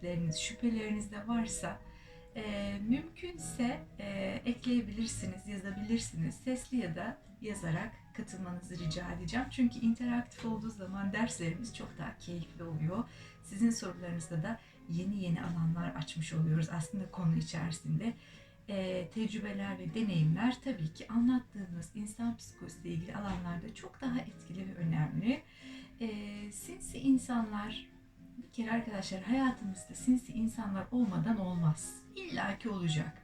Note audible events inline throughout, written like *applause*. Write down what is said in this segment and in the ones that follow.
tereddütleriniz, şüpheleriniz de varsa e, mümkünse e, ekleyebilirsiniz, yazabilirsiniz. Sesli ya da yazarak katılmanızı rica edeceğim. Çünkü interaktif olduğu zaman derslerimiz çok daha keyifli oluyor. Sizin sorularınızda da yeni yeni alanlar açmış oluyoruz aslında konu içerisinde. E, tecrübeler ve deneyimler tabii ki anlattığımız insan psikolojisiyle ilgili alanlarda çok daha etkili ve önemli. E, sinsi insanlar bir kere arkadaşlar hayatımızda sinsi insanlar olmadan olmaz. İlla ki olacak.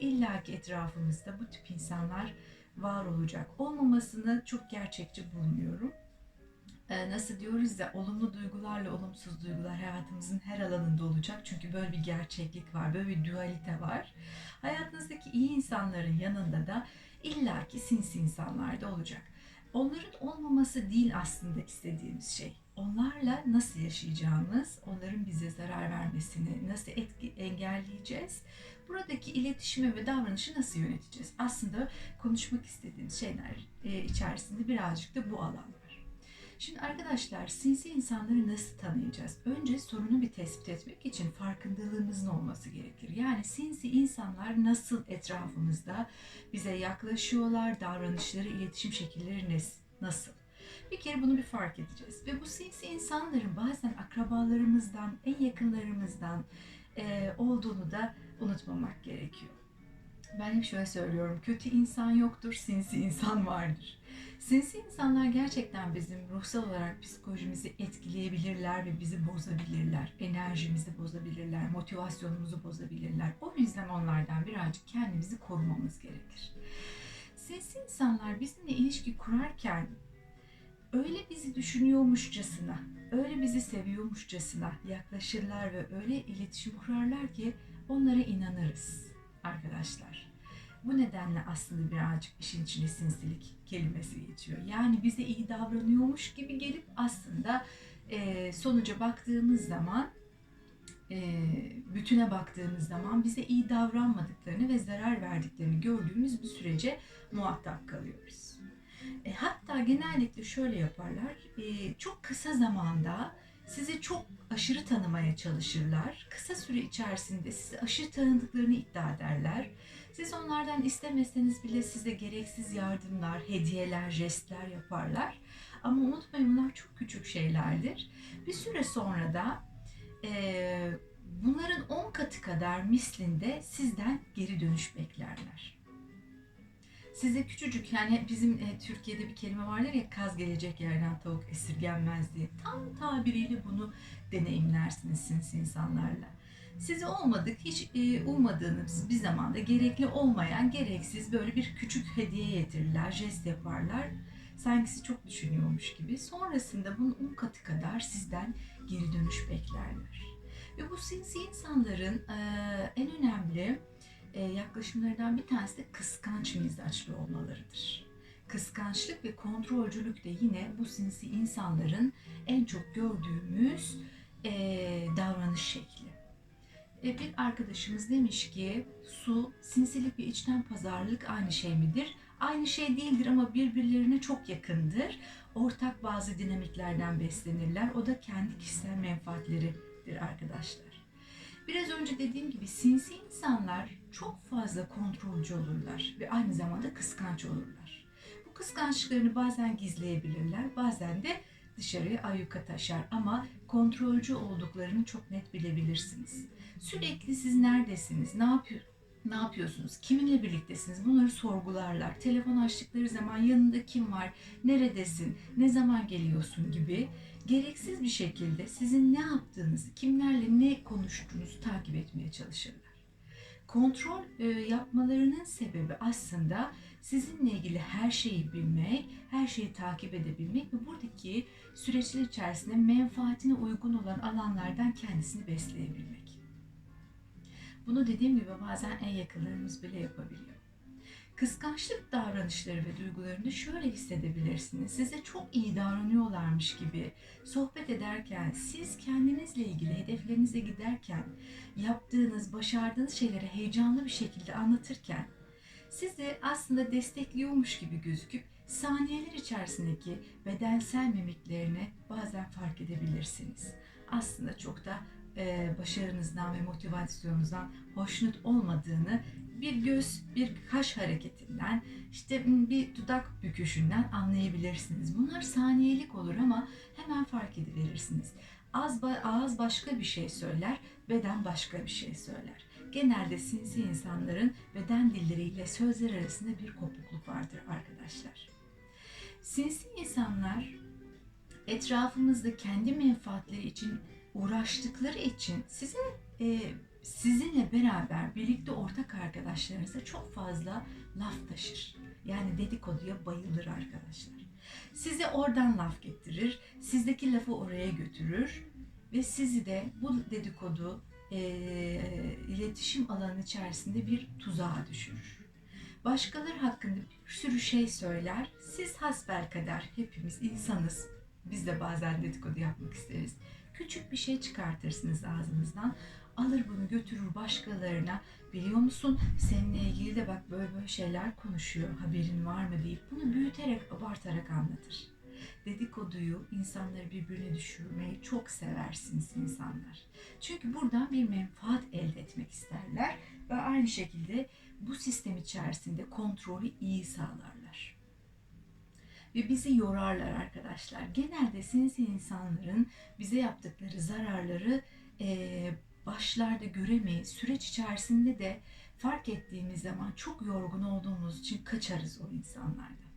İlla ki etrafımızda bu tip insanlar var olacak. Olmamasını çok gerçekçi bulmuyorum. Ee, nasıl diyoruz ya olumlu duygularla olumsuz duygular hayatımızın her alanında olacak. Çünkü böyle bir gerçeklik var, böyle bir dualite var. Hayatınızdaki iyi insanların yanında da illaki sinsi insanlar da olacak. Onların olmaması değil aslında istediğimiz şey. Onlarla nasıl yaşayacağımız, onların bize zarar vermesini nasıl etki, engelleyeceğiz, buradaki iletişimi ve davranışı nasıl yöneteceğiz? Aslında konuşmak istediğimiz şeyler e, içerisinde birazcık da bu alan var. Şimdi arkadaşlar sinsi insanları nasıl tanıyacağız? Önce sorunu bir tespit etmek için farkındalığımızın olması gerekir. Yani sinsi insanlar nasıl etrafımızda bize yaklaşıyorlar, davranışları, iletişim şekilleri nasıl? Bir kere bunu bir fark edeceğiz. Ve bu sinsi insanların bazen akrabalarımızdan, en yakınlarımızdan e, olduğunu da unutmamak gerekiyor. Ben hep şöyle söylüyorum, kötü insan yoktur, sinsi insan vardır. Sinsi insanlar gerçekten bizim ruhsal olarak psikolojimizi etkileyebilirler ve bizi bozabilirler. Enerjimizi bozabilirler, motivasyonumuzu bozabilirler. O yüzden onlardan birazcık kendimizi korumamız gerekir. Sinsi insanlar bizimle ilişki kurarken öyle bizi düşünüyormuşçasına, öyle bizi seviyormuşçasına yaklaşırlar ve öyle iletişim kurarlar ki onlara inanırız arkadaşlar. Bu nedenle aslında birazcık işin içine sinsilik kelimesi geçiyor. Yani bize iyi davranıyormuş gibi gelip aslında e, sonuca baktığımız zaman e, bütüne baktığımız zaman bize iyi davranmadıklarını ve zarar verdiklerini gördüğümüz bir sürece muhatap kalıyoruz. E, hatta genellikle şöyle yaparlar, e, çok kısa zamanda sizi çok aşırı tanımaya çalışırlar. Kısa süre içerisinde sizi aşırı tanıdıklarını iddia ederler. Siz onlardan istemeseniz bile size gereksiz yardımlar, hediyeler, jestler yaparlar. Ama unutmayın bunlar çok küçük şeylerdir. Bir süre sonra da e, bunların 10 katı kadar mislinde sizden geri dönüş beklerler. Size küçücük yani bizim e, Türkiye'de bir kelime vardır ya kaz gelecek yerden tavuk esirgenmez diye. Tam tabiriyle bunu deneyimlersiniz sinsi insanlarla. Size olmadık, hiç e, ummadığınız bir zamanda gerekli olmayan, gereksiz böyle bir küçük hediye getirirler, jest yaparlar. Sanki sizi çok düşünüyormuş gibi. Sonrasında bunun 10 katı kadar sizden geri dönüş beklerler. Ve bu sinsi insanların e, en önemli yaklaşımlarından bir tanesi de kıskanç mizaçlı olmalarıdır. Kıskançlık ve kontrolcülük de yine bu sinsi insanların en çok gördüğümüz e, davranış şekli. E, bir arkadaşımız demiş ki su, sinsilik ve içten pazarlık aynı şey midir? Aynı şey değildir ama birbirlerine çok yakındır. Ortak bazı dinamiklerden beslenirler. O da kendi kişisel menfaatleridir arkadaşlar. Biraz önce dediğim gibi sinsi insanlar çok fazla kontrolcü olurlar ve aynı zamanda kıskanç olurlar. Bu kıskançlıklarını bazen gizleyebilirler, bazen de dışarıya ayyuka taşar ama kontrolcü olduklarını çok net bilebilirsiniz. Sürekli siz neredesiniz, ne yapıyor, ne yapıyorsunuz, kiminle birliktesiniz bunları sorgularlar. Telefon açtıkları zaman yanında kim var, neredesin, ne zaman geliyorsun gibi gereksiz bir şekilde sizin ne yaptığınızı, kimlerle ne konuştuğunuzu takip etmeye çalışırlar. Kontrol e, yapmalarının sebebi aslında sizinle ilgili her şeyi bilmek, her şeyi takip edebilmek ve buradaki süreçler içerisinde menfaatine uygun olan alanlardan kendisini besleyebilmek. Bunu dediğim gibi bazen en yakınlarımız bile yapabiliyor. Kıskançlık davranışları ve duygularını şöyle hissedebilirsiniz. Size çok iyi davranıyorlarmış gibi sohbet ederken, siz kendinizle ilgili hedeflerinize giderken, yaptığınız, başardığınız şeyleri heyecanlı bir şekilde anlatırken, sizi aslında destekliyormuş gibi gözüküp saniyeler içerisindeki bedensel mimiklerini bazen fark edebilirsiniz. Aslında çok da e, başarınızdan ve motivasyonunuzdan hoşnut olmadığını bir göz, bir kaş hareketinden, işte bir dudak büküşünden anlayabilirsiniz. Bunlar saniyelik olur ama hemen fark ediverirsiniz. Az ağız başka bir şey söyler, beden başka bir şey söyler. Genelde sinsi insanların beden dilleriyle sözler arasında bir kopukluk vardır arkadaşlar. Sinsi insanlar etrafımızda kendi menfaatleri için uğraştıkları için sizin e, sizinle beraber birlikte ortak arkadaşlarınıza çok fazla laf taşır. Yani dedikoduya bayılır arkadaşlar. Size oradan laf getirir, sizdeki lafı oraya götürür ve sizi de bu dedikodu e, iletişim alanı içerisinde bir tuzağa düşürür. Başkaları hakkında bir sürü şey söyler. Siz hasbelkader hepimiz insanız. Biz de bazen dedikodu yapmak isteriz. Küçük bir şey çıkartırsınız ağzınızdan. Alır bunu götürür başkalarına. Biliyor musun seninle ilgili de bak böyle böyle şeyler konuşuyor. Haberin var mı deyip bunu büyüterek abartarak anlatır. Dedikoduyu insanları birbirine düşürmeyi çok seversiniz insanlar. Çünkü buradan bir menfaat elde etmek isterler ve aynı şekilde bu sistem içerisinde kontrolü iyi sağlarlar. Ve bizi yorarlar arkadaşlar. Genelde sinsi insanların bize yaptıkları zararları e, başlarda göremeyiz. Süreç içerisinde de fark ettiğimiz zaman çok yorgun olduğumuz için kaçarız o insanlardan.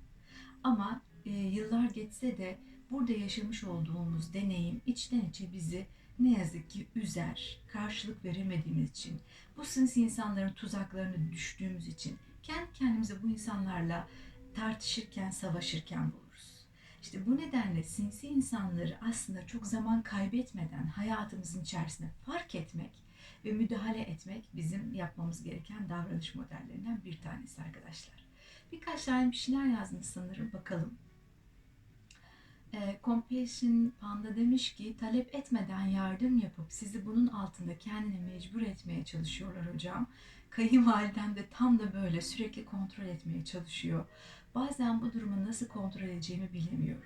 Ama e, yıllar geçse de burada yaşamış olduğumuz deneyim içten içe bizi ne yazık ki üzer, karşılık veremediğimiz için, bu sinsi insanların tuzaklarına düştüğümüz için kendi kendimize bu insanlarla tartışırken, savaşırken buluruz. İşte bu nedenle sinsi insanları aslında çok zaman kaybetmeden hayatımızın içerisinde fark etmek ve müdahale etmek bizim yapmamız gereken davranış modellerinden bir tanesi arkadaşlar. Birkaç tane bir şeyler yazdım sanırım bakalım. E, Compassion Panda demiş ki talep etmeden yardım yapıp sizi bunun altında kendine mecbur etmeye çalışıyorlar hocam. Kayınvalidem de tam da böyle sürekli kontrol etmeye çalışıyor. Bazen bu durumu nasıl kontrol edeceğimi bilemiyorum.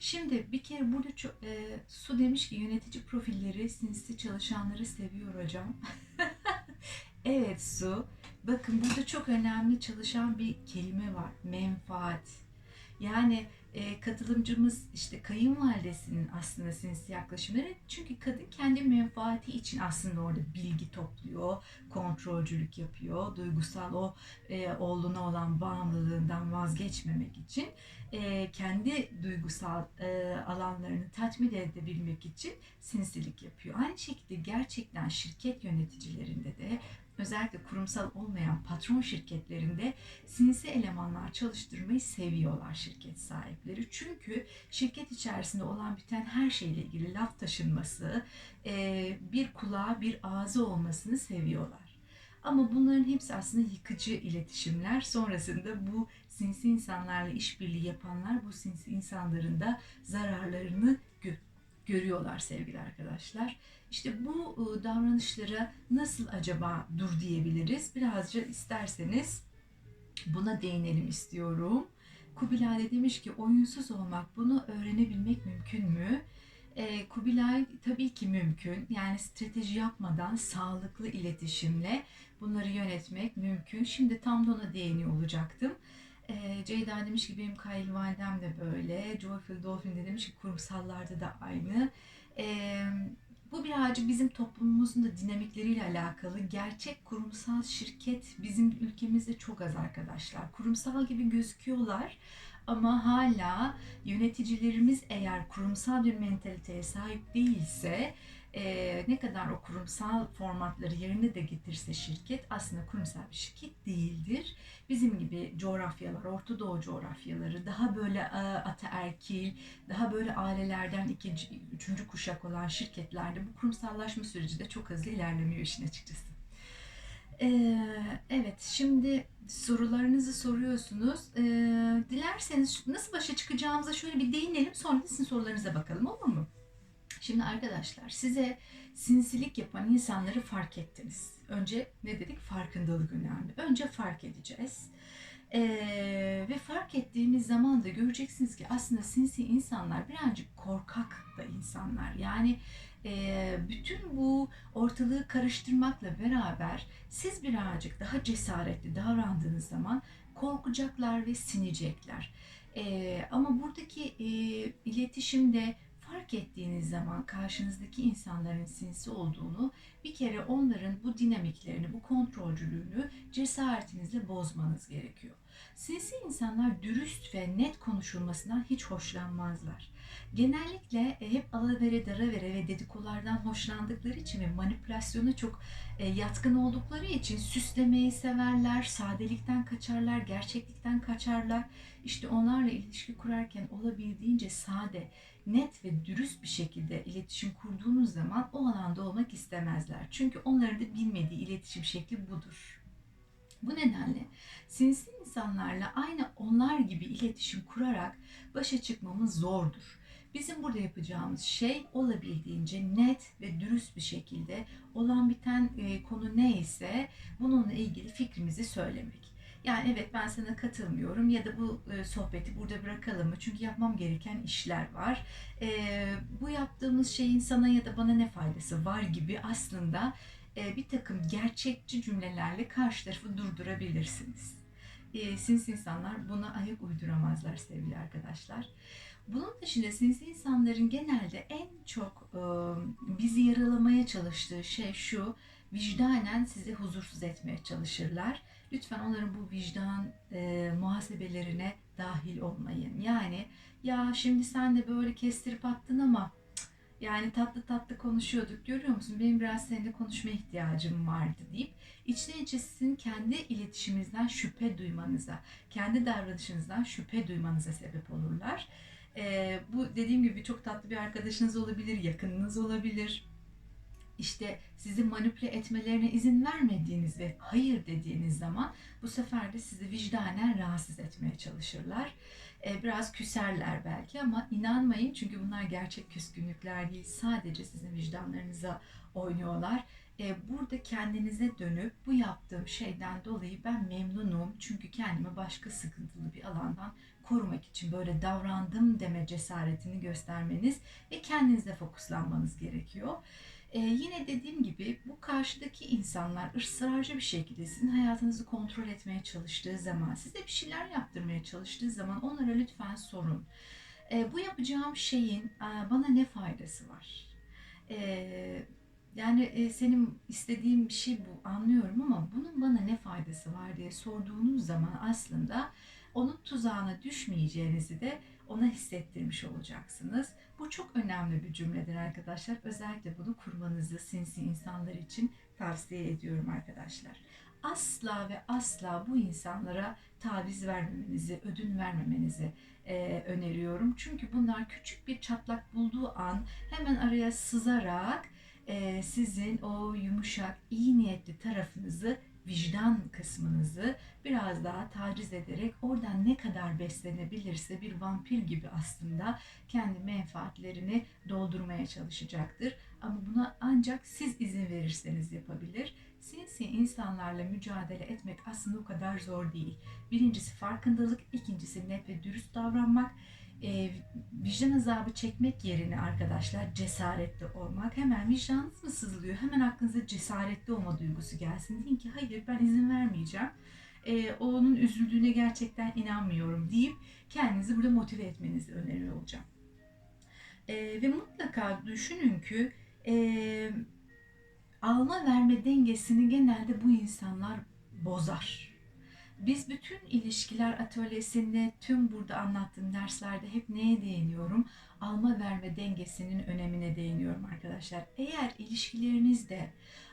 Şimdi bir kere burada e, Su demiş ki yönetici profilleri sinsi çalışanları seviyor hocam. *laughs* evet Su. Bakın burada çok önemli çalışan bir kelime var. Menfaat. Yani e, katılımcımız işte kayınvalidesinin aslında sinsi yaklaşımları. Çünkü kadın kendi menfaati için aslında orada bilgi topluyor, kontrolcülük yapıyor, duygusal o e, oğluna olan bağımlılığından vazgeçmemek için e, kendi duygusal e, alanlarını tatmin edebilmek için sinsilik yapıyor. Aynı şekilde gerçekten şirket yöneticilerinde de özellikle kurumsal olmayan patron şirketlerinde sinsi elemanlar çalıştırmayı seviyorlar şirket sahipleri. Çünkü şirket içerisinde olan biten her şeyle ilgili laf taşınması, e, bir kulağa bir ağzı olmasını seviyorlar. Ama bunların hepsi aslında yıkıcı iletişimler. Sonrasında bu sinsi insanlarla işbirliği yapanlar bu sinsi insanların da zararlarını gö- görüyorlar sevgili arkadaşlar. İşte bu ıı, davranışlara nasıl acaba dur diyebiliriz? Birazcık isterseniz buna değinelim istiyorum. Kubilay demiş ki oyunsuz olmak bunu öğrenebilmek mümkün mü? Ee, Kubilay tabii ki mümkün. Yani strateji yapmadan sağlıklı iletişimle bunları yönetmek mümkün. Şimdi tam da ona değiniyor olacaktım. Ee, Ceyda demiş ki benim kayınvalidem de böyle. Joyful Dolphin de demiş ki kurumsallarda da aynı. Ee, bu birazcık bizim toplumumuzun da dinamikleriyle alakalı. Gerçek kurumsal şirket bizim ülkemizde çok az arkadaşlar. Kurumsal gibi gözüküyorlar ama hala yöneticilerimiz eğer kurumsal bir mentaliteye sahip değilse e, ne kadar o kurumsal formatları yerine de getirse şirket aslında kurumsal bir şirket değildir. Bizim gibi coğrafyalar, Orta Doğu coğrafyaları daha böyle e, ataerkil, daha böyle ailelerden ikinci, üçüncü kuşak olan şirketlerde bu kurumsallaşma süreci de çok hızlı ilerlemiyor işin açıkçası. Ee, evet, şimdi sorularınızı soruyorsunuz. Ee, dilerseniz nasıl başa çıkacağımıza şöyle bir değinelim, sonra sizin sorularınıza bakalım, olur mu? Şimdi arkadaşlar, size sinsilik yapan insanları fark ettiniz. Önce ne dedik? Farkındalık önemli. Önce fark edeceğiz. Ee, ve fark ettiğimiz zaman da göreceksiniz ki aslında sinsi insanlar birazcık korkak da insanlar. Yani e, bütün bu ortalığı karıştırmakla beraber siz birazcık daha cesaretli davrandığınız zaman korkacaklar ve sinecekler. E, ama buradaki e, iletişimde fark ettiğiniz zaman karşınızdaki insanların sinsi olduğunu bir kere onların bu dinamiklerini, bu kontrolcülüğünü cesaretinizle bozmanız gerekiyor. Sinsi insanlar dürüst ve net konuşulmasından hiç hoşlanmazlar. Genellikle e, hep alavere, daravere ve dedikolardan hoşlandıkları için ve manipülasyona çok e, yatkın oldukları için süslemeyi severler, sadelikten kaçarlar, gerçeklikten kaçarlar. İşte onlarla ilişki kurarken olabildiğince sade, net ve dürüst bir şekilde iletişim kurduğunuz zaman o alanda olmak istemezler. Çünkü onların da bilmediği iletişim şekli budur. Bu nedenle sinsi insanlarla aynı onlar gibi iletişim kurarak başa çıkmamız zordur. Bizim burada yapacağımız şey olabildiğince net ve dürüst bir şekilde olan biten e, konu neyse bununla ilgili fikrimizi söylemek. Yani evet ben sana katılmıyorum ya da bu e, sohbeti burada bırakalım mı? Çünkü yapmam gereken işler var. E, bu yaptığımız şeyin sana ya da bana ne faydası var gibi aslında e, bir takım gerçekçi cümlelerle karşı tarafı durdurabilirsiniz. E, insanlar buna ayak uyduramazlar sevgili arkadaşlar. Bunun dışında sinsi insanların genelde en çok e, bizi yaralamaya çalıştığı şey şu, vicdanen sizi huzursuz etmeye çalışırlar. Lütfen onların bu vicdan e, muhasebelerine dahil olmayın. Yani ya şimdi sen de böyle kestirip attın ama yani tatlı tatlı konuşuyorduk görüyor musun? Benim biraz seninle konuşma ihtiyacım vardı deyip içten içe sizin kendi iletişiminizden şüphe duymanıza, kendi davranışınızdan şüphe duymanıza sebep olurlar. Ee, bu dediğim gibi çok tatlı bir arkadaşınız olabilir, yakınınız olabilir. İşte sizi manipüle etmelerine izin vermediğiniz ve hayır dediğiniz zaman bu sefer de sizi vicdanen rahatsız etmeye çalışırlar. Ee, biraz küserler belki ama inanmayın çünkü bunlar gerçek küskünlükler değil. Sadece sizin vicdanlarınıza oynuyorlar. Burada kendinize dönüp bu yaptığım şeyden dolayı ben memnunum çünkü kendimi başka sıkıntılı bir alandan korumak için böyle davrandım deme cesaretini göstermeniz ve kendinize fokuslanmanız gerekiyor. Ee, yine dediğim gibi bu karşıdaki insanlar ısrarcı bir şekilde sizin hayatınızı kontrol etmeye çalıştığı zaman, size bir şeyler yaptırmaya çalıştığı zaman onlara lütfen sorun. Ee, bu yapacağım şeyin e, bana ne faydası var? Ee, yani e, senin istediğin bir şey bu anlıyorum ama bunun bana ne faydası var diye sorduğunuz zaman aslında onun tuzağına düşmeyeceğinizi de ona hissettirmiş olacaksınız. Bu çok önemli bir cümledir arkadaşlar. Özellikle bunu kurmanızı sinsi insanlar için tavsiye ediyorum arkadaşlar. Asla ve asla bu insanlara taviz vermemenizi, ödün vermemenizi e, öneriyorum. Çünkü bunlar küçük bir çatlak bulduğu an hemen araya sızarak e, sizin o yumuşak, iyi niyetli tarafınızı vicdan kısmınızı biraz daha taciz ederek oradan ne kadar beslenebilirse bir vampir gibi aslında kendi menfaatlerini doldurmaya çalışacaktır. Ama buna ancak siz izin verirseniz yapabilir. Sinsi insanlarla mücadele etmek aslında o kadar zor değil. Birincisi farkındalık, ikincisi net ve dürüst davranmak e, vicdan azabı çekmek yerine arkadaşlar cesaretli olmak. Hemen vicdanınız mı sızlıyor? Hemen aklınıza cesaretli olma duygusu gelsin. Deyin ki hayır ben izin vermeyeceğim. E, onun üzüldüğüne gerçekten inanmıyorum deyip kendinizi burada motive etmenizi öneriyor olacağım. E, ve mutlaka düşünün ki e, alma verme dengesini genelde bu insanlar bozar biz bütün ilişkiler atölyesinde tüm burada anlattığım derslerde hep neye değiniyorum? Alma verme dengesinin önemine değiniyorum arkadaşlar. Eğer ilişkilerinizde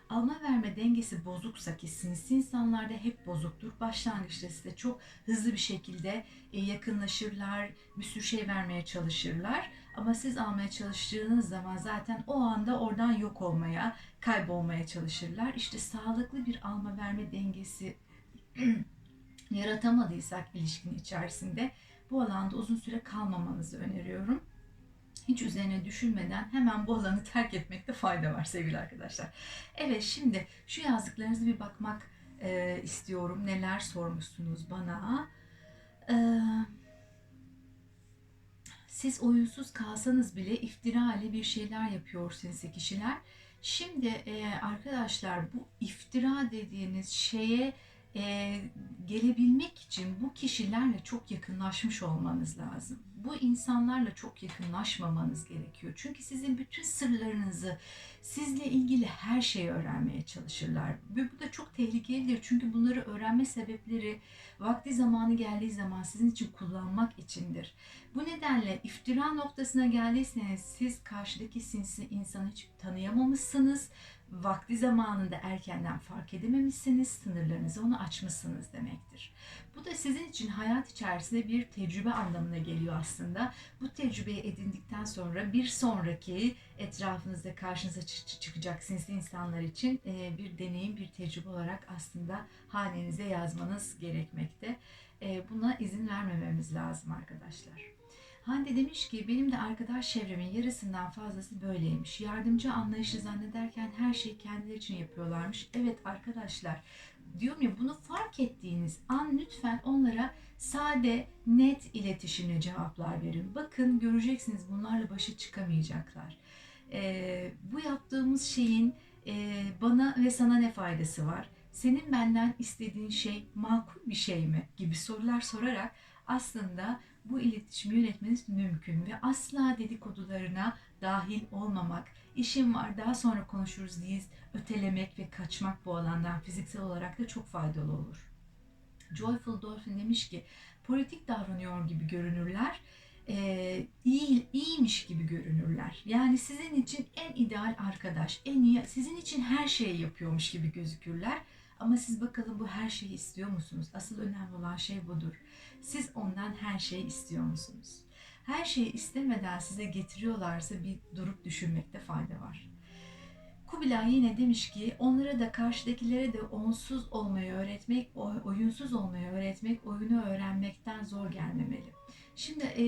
alma verme dengesi bozuksa ki sinsi insanlarda hep bozuktur. Başlangıçta size çok hızlı bir şekilde e, yakınlaşırlar, bir sürü şey vermeye çalışırlar. Ama siz almaya çalıştığınız zaman zaten o anda oradan yok olmaya, kaybolmaya çalışırlar. İşte sağlıklı bir alma verme dengesi *clears throat* yaratamadıysak ilişkinin içerisinde bu alanda uzun süre kalmamanızı öneriyorum. Hiç üzerine düşünmeden hemen bu alanı terk etmekte fayda var sevgili arkadaşlar. Evet şimdi şu yazdıklarınızı bir bakmak e, istiyorum. Neler sormuşsunuz bana. E, siz oyunsuz kalsanız bile iftira ile bir şeyler yapıyor sinsi kişiler. Şimdi e, arkadaşlar bu iftira dediğiniz şeye e, gelebilmek için bu kişilerle çok yakınlaşmış olmanız lazım. Bu insanlarla çok yakınlaşmamanız gerekiyor. Çünkü sizin bütün sırlarınızı, sizle ilgili her şeyi öğrenmeye çalışırlar. Ve bu da çok tehlikelidir. Çünkü bunları öğrenme sebepleri vakti zamanı geldiği zaman sizin için kullanmak içindir. Bu nedenle iftira noktasına geldiyseniz siz karşıdaki sinsi insanı hiç tanıyamamışsınız. Vakti zamanında erkenden fark edememişsiniz, sınırlarınızı onu açmışsınız demektir. Bu da sizin için hayat içerisinde bir tecrübe anlamına geliyor aslında. Bu tecrübeyi edindikten sonra bir sonraki etrafınızda karşınıza çı- çıkacak sinsi insanlar için e, bir deneyim, bir tecrübe olarak aslında hanenize yazmanız gerekmekte. E, Buna izin vermememiz lazım arkadaşlar. Hande demiş ki benim de arkadaş çevremin yarısından fazlası böyleymiş. Yardımcı anlayışı zannederken her şeyi kendileri için yapıyorlarmış. Evet arkadaşlar diyorum ya bunu fark ettiğiniz an lütfen onlara sade, net iletişimle cevaplar verin. Bakın göreceksiniz bunlarla başa çıkamayacaklar. Ee, bu yaptığımız şeyin e, bana ve sana ne faydası var? Senin benden istediğin şey makul bir şey mi? gibi sorular sorarak aslında bu iletişimi yönetmeniz mümkün ve asla dedikodularına dahil olmamak, işim var daha sonra konuşuruz diye ötelemek ve kaçmak bu alandan fiziksel olarak da çok faydalı olur. Joyful Dolphin demiş ki politik davranıyor gibi görünürler, e, iyi iyiymiş gibi görünürler. Yani sizin için en ideal arkadaş, en iyi, sizin için her şeyi yapıyormuş gibi gözükürler. Ama siz bakalım bu her şeyi istiyor musunuz? Asıl önemli olan şey budur. Siz ondan her şeyi istiyor musunuz? Her şeyi istemeden size getiriyorlarsa bir durup düşünmekte fayda var. Kubilay yine demiş ki onlara da karşıdakilere de onsuz olmayı öğretmek, oy- oyunsuz olmayı öğretmek, oyunu öğrenmekten zor gelmemeli. Şimdi e,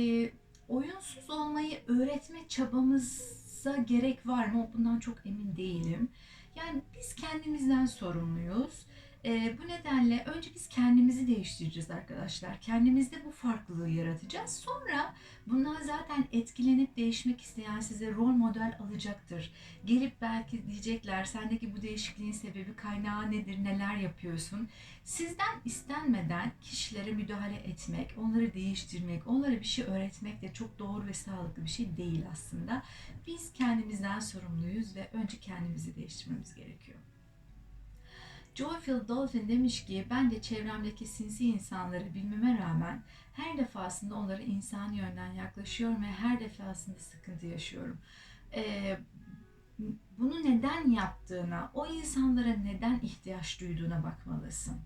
oyunsuz olmayı öğretme çabamıza gerek var mı? Bundan çok emin değilim. Yani biz kendimizden sorumluyuz. Ee, bu nedenle önce biz kendimizi değiştireceğiz arkadaşlar. Kendimizde bu farklılığı yaratacağız. Sonra bundan zaten etkilenip değişmek isteyen size rol model alacaktır. Gelip belki diyecekler sendeki bu değişikliğin sebebi kaynağı nedir, neler yapıyorsun. Sizden istenmeden kişilere müdahale etmek, onları değiştirmek, onlara bir şey öğretmek de çok doğru ve sağlıklı bir şey değil aslında. Biz kendimizden sorumluyuz ve önce kendimizi değiştirmemiz gerekiyor. Joyfield Dolphin demiş ki ben de çevremdeki sinsi insanları bilmeme rağmen her defasında onlara insani yönden yaklaşıyorum ve her defasında sıkıntı yaşıyorum. Ee, bunu neden yaptığına, o insanlara neden ihtiyaç duyduğuna bakmalısın.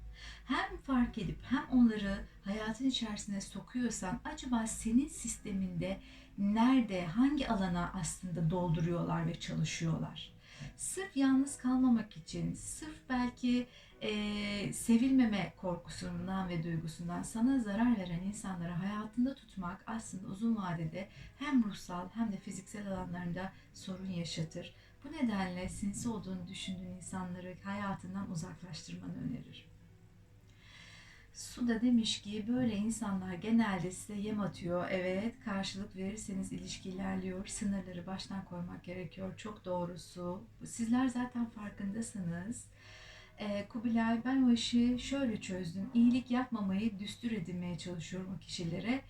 Hem fark edip hem onları hayatın içerisine sokuyorsan acaba senin sisteminde nerede, hangi alana aslında dolduruyorlar ve çalışıyorlar? Sırf yalnız kalmamak için, sırf belki e, sevilmeme korkusundan ve duygusundan sana zarar veren insanları hayatında tutmak aslında uzun vadede hem ruhsal hem de fiziksel alanlarında sorun yaşatır. Bu nedenle sinsi olduğunu düşündüğün insanları hayatından uzaklaştırmanı öneririm. Su da demiş ki böyle insanlar genelde size yem atıyor. Evet karşılık verirseniz ilişki ilerliyor. Sınırları baştan koymak gerekiyor. Çok doğrusu. Sizler zaten farkındasınız. Ee, Kubilay ben o işi şöyle çözdüm. İyilik yapmamayı düstur edinmeye çalışıyorum o kişilere.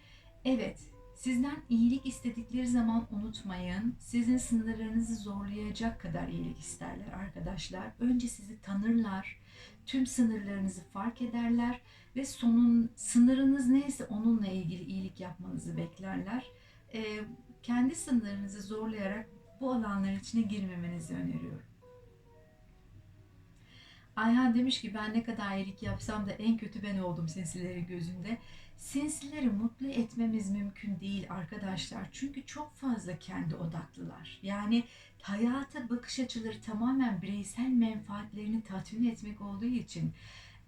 Evet sizden iyilik istedikleri zaman unutmayın. Sizin sınırlarınızı zorlayacak kadar iyilik isterler arkadaşlar. Önce sizi tanırlar. Tüm sınırlarınızı fark ederler ve sonun sınırınız neyse onunla ilgili iyilik yapmanızı beklerler. Ee, kendi sınırlarınızı zorlayarak bu alanların içine girmemenizi öneriyorum. Ayhan demiş ki ben ne kadar iyilik yapsam da en kötü ben oldum sinsilerin gözünde. Sinsileri mutlu etmemiz mümkün değil arkadaşlar. Çünkü çok fazla kendi odaklılar. Yani hayata bakış açıları tamamen bireysel menfaatlerini tatmin etmek olduğu için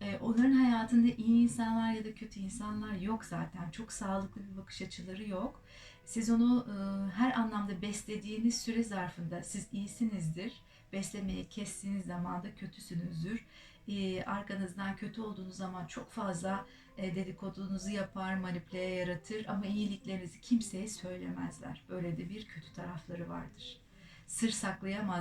e, onların hayatında iyi insanlar ya da kötü insanlar yok zaten. Çok sağlıklı bir bakış açıları yok. Siz onu e, her anlamda beslediğiniz süre zarfında siz iyisinizdir. Beslemeyi kestiğiniz zaman da kötüsünüzdür. e, arkanızdan kötü olduğunuz zaman çok fazla e, dedikodunuzu yapar, manipüle yaratır ama iyiliklerinizi kimseye söylemezler. Böyle de bir kötü tarafları vardır. Sır saklayamaz